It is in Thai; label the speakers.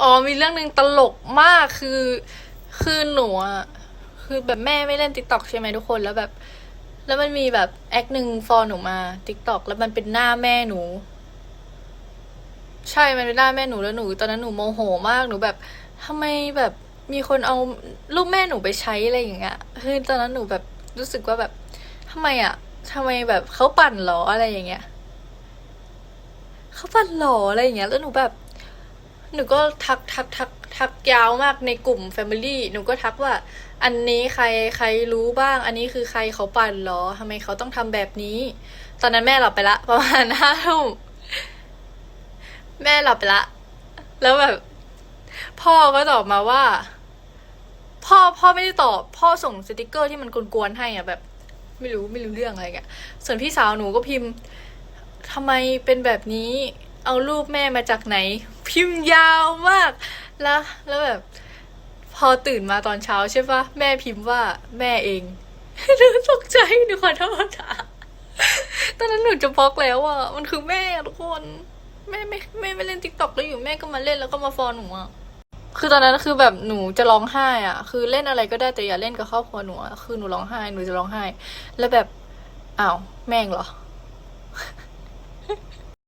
Speaker 1: อ๋อมีเรื่องหนึ่งตลกมากคือคือหนูอะคือแบบแม่ไม่เล่นติ๊กต็อกใช่ไหมทุกคนแล้วแบบ แล้วมันมีแบบแอคหนึ่งฟอร์หนูมาติ๊กต็อกแล้วมันเป็นหน้าแม่หนู ใช่มันเป็นหน้าแม่หนูแล้วหนู ตอนนั้นหนูโมโหมากหนูแบบทำไมแบบมีคนเอารูปแม่หนูไปใช้อะไรอย่างเงี้ยคือตอนนั้นหนูแบบรู้สึกว่าแบบทำไมอะทำไมแบบเขาปั่นหรออะไรอย่างเงี้ยเขาปั่นหรออะไรอย่างเงี้ย แล้วหนูแบบ หนูก็ทักทักทักทักยาวมากในกลุ่ม Family หนูก็ทักว่า อันนี้ใครใครรู้บ้าง อันนี้คือใครเขาปั่นเหรอทำไมเขาต้องทำแบบนี้ ตอนนั้นแม่หลับไปละ ประมาณห้าทุ่มแม่หลับไปละ แล้วแบบ พ่อก็ตอบมาว่า พ่อพ่อไม่ได้ตอบ พ่อส่งสติกเกอร์ที่มันกวนๆให้อะแบบ ไม่รู้ไม่รู้เรื่องอะไรอย่างเงี้ยส่วนพี่สาวหนูก็พิมพ์ทำไมเป็นแบบนี้ เอารูปแม่มาจากไหน พิมพ์ยาวมาก แล้ว แล้วแบบ พอตื่นมาตอนเช้าใช่ปะแม่พิมพ์ว่าแม่เองหนูตกใจหนูขอโทษค่ะตอนนั้นหนูจะบล็อกแล้วอะมันคือแม่ทุกคนแม่ไม่แม่ไม่เล่นติ๊กต็อกแล้วอยู่แม่ก็มาเล่นแล้วก็มาฟอลหนูอะคือตอนนั้นคือแบบหนูจะร้องไห้อะ คือเล่นอะไรก็ได้แต่อย่าเล่นกับครอบครัวหนูอะคือหนูร้องไห้หนูจะร้องไห้ แล้วแบบอ้าวแม่งเหรอ